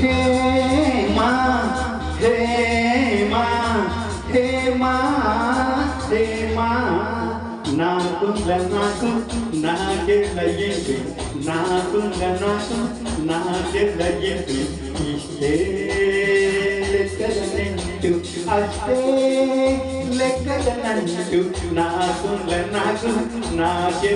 హే మా హే మా హే మా హే మా నాకు నాకు నాకే లయ్యింది నాకు నాకు నాకే లయ్యింది ఇస్తే నాకు నాకు నాకే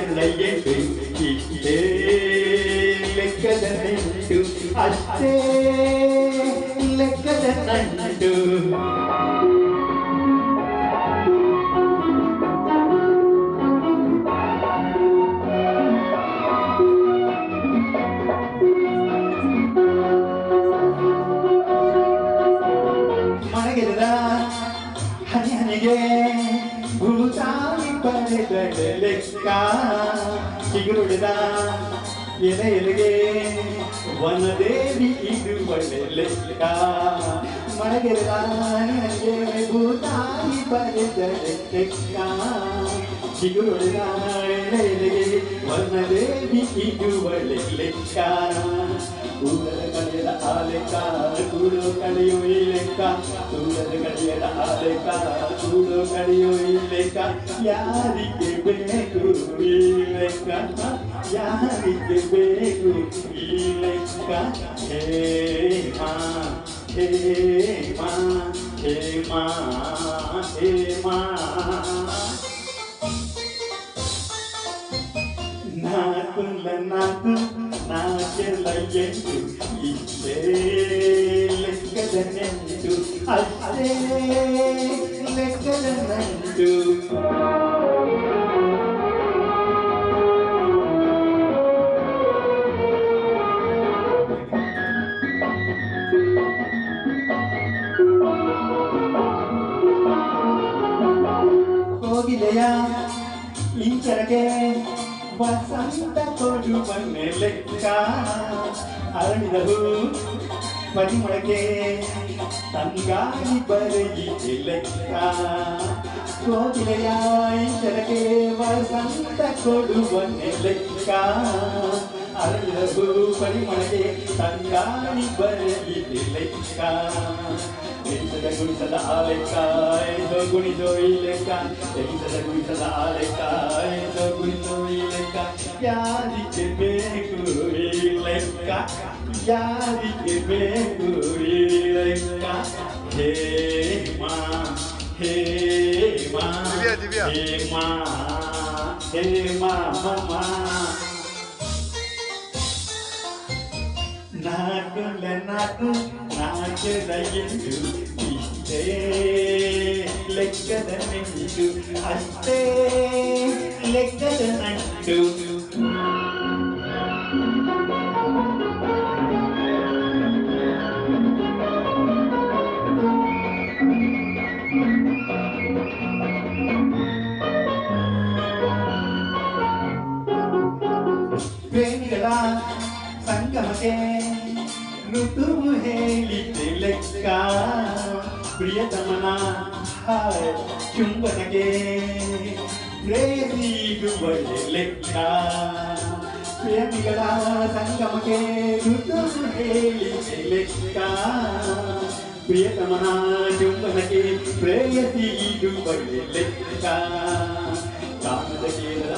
ಭೂತಾಯಿ ಪಡೆದಡೆ ಲೆಕ್ಕ ಚಿಗುರುಡಿದ ಎಲೆ ಎಲೆಗೆ ವನದೇವಿ ಇದು ಒಳ್ಳೆ ಲೆಕ್ಕ ಮಣಗಿರದ ಹನಿ ಹನಿಗೆ ಭೂತಾಯಿ ಪಡೆದಡೆ ಲೆಕ್ಕ ಚಿಗುರುಡಿದ ಎಲೆ ಎಲೆಗೆ ವನದೇವಿ ಇದು ಒಳ್ಳೆ ಲೆಕ್ಕ ಕೂಡಲ ಕಳೆಯದ ಆ ಲೆಕ್ಕ ಕೂಡು ಕಳೆಯೋ ಈ ಲೆಕ್ಕ ಕಡೆಯಲ ಲೆಕ್ಕ ಚೂಡು ಕಡೆಯೋ ಈ ಲೆಕ್ಕ ಯಾರಿಗೆ ಬೇಕು ಈ ಲೆಕ್ಕ ಯಾರಿಗೆ ಬೇಕು ಈ ಲೆಕ್ಕ ಹೇ ಮಾ ಹೇ ಮಾ ಹೇ ಮಾ ಹೇ ಮಾ ನಾಕುಲ್ಲ ನಾಕು ನಾಕೆಲ್ಲ ಎಂದು ಇಲ್ಲೇ ಲೆಕ್ಕದಂಟು ಅದೇ ಲೆಕ್ಕದಂಟು ಹೋಗಿದೆಯಾ ಇಂಚರಗೆ ವಸಂತ ಕೊಡುವ ಲೆಕ್ಕ ಅರಳಿದ ಹೂ ಪರಿಮಳಕ್ಕೆ ತಂಗಾಳಿ ಬರೆಯಿದೆ ಲೆಕ್ಕ ಕೋಗಿಲೆಯ ಇಂಚರಗೆ ವಸಂತ ಕೊಡುವನ್ನೆ ಲೆಕ್ಕ ಅರಳಿದವು ಪರಿಮಳಕ್ಕೆ ತಂಗಾಳಿ ಬರೆಯಿದೆ ಲೆಕ್ಕ ಎಣಿಸದ ಗುಣಿಸದ ಆ ಲೆಕ್ಕ ಎಣಿಸೋ ಗುಣಿಸೋ ಈ ಲೆಕ್ಕ ಎಣಿಸದ ಗುಣಿಸದ ಆ ಲೆಕ್ಕ ಎಣಿಸೋ ಗುಣಿಸೋ ಈ ಲೆಕ್ಕ ಯಾರಿಗೆ ಬೇಕು ಈ ಲೆಕ್ಕ ಯಾರಿಗೆ ಬೇಕು ಈ ಲೆಕ್ಕ ಹೇ ಮಾ ಹೇ ಮಾ ದಿವ್ಯಾ, ದಿವ್ಯಾ. ಹೇ ಮಾ ಹೇ ಮಾ ಮಾ నాకు నాకు నాకు రయ్యు ఇస్తే లెక్కద నిండు. అస్తే లెక్కద నండు. ప్రేమిగల సంగమకే ಋತುವು ಹೇಳಿದೆ ಲೆಕ್ಕ ಪ್ರಿಯತಮನ ಹಾಯ್ ಚುಂಬನಗೆ ಪ್ರೇಮಿಗೂ ಒಳ್ಳೆ ಲೆಕ್ಕ ಪ್ರೇಮಿಗಳ ಸಂಗಮಕ್ಕೆ ಋತುವು ಹೇಳಿದೆ ಲೆಕ್ಕ ಪ್ರಿಯತಮನ ಚುಂಬನಕ್ಕೆ ಪ್ರೇಯಸಿಗೂ ಒಳ್ಳೆ ಲೆಕ್ಕ ಕಾಣದ ಕೇಳದ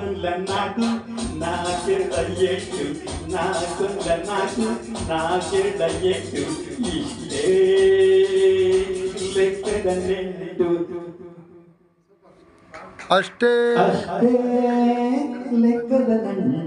నాకుల నాకు నాకెళ్ళయ్యేట్టు నాకుల నాకు నాకెళ్ళయ్యేట్టు ఇస్తే లెక్కదన్నెట్టు ಅಷ್ಟೇ అస్తే లెక్కదనంటు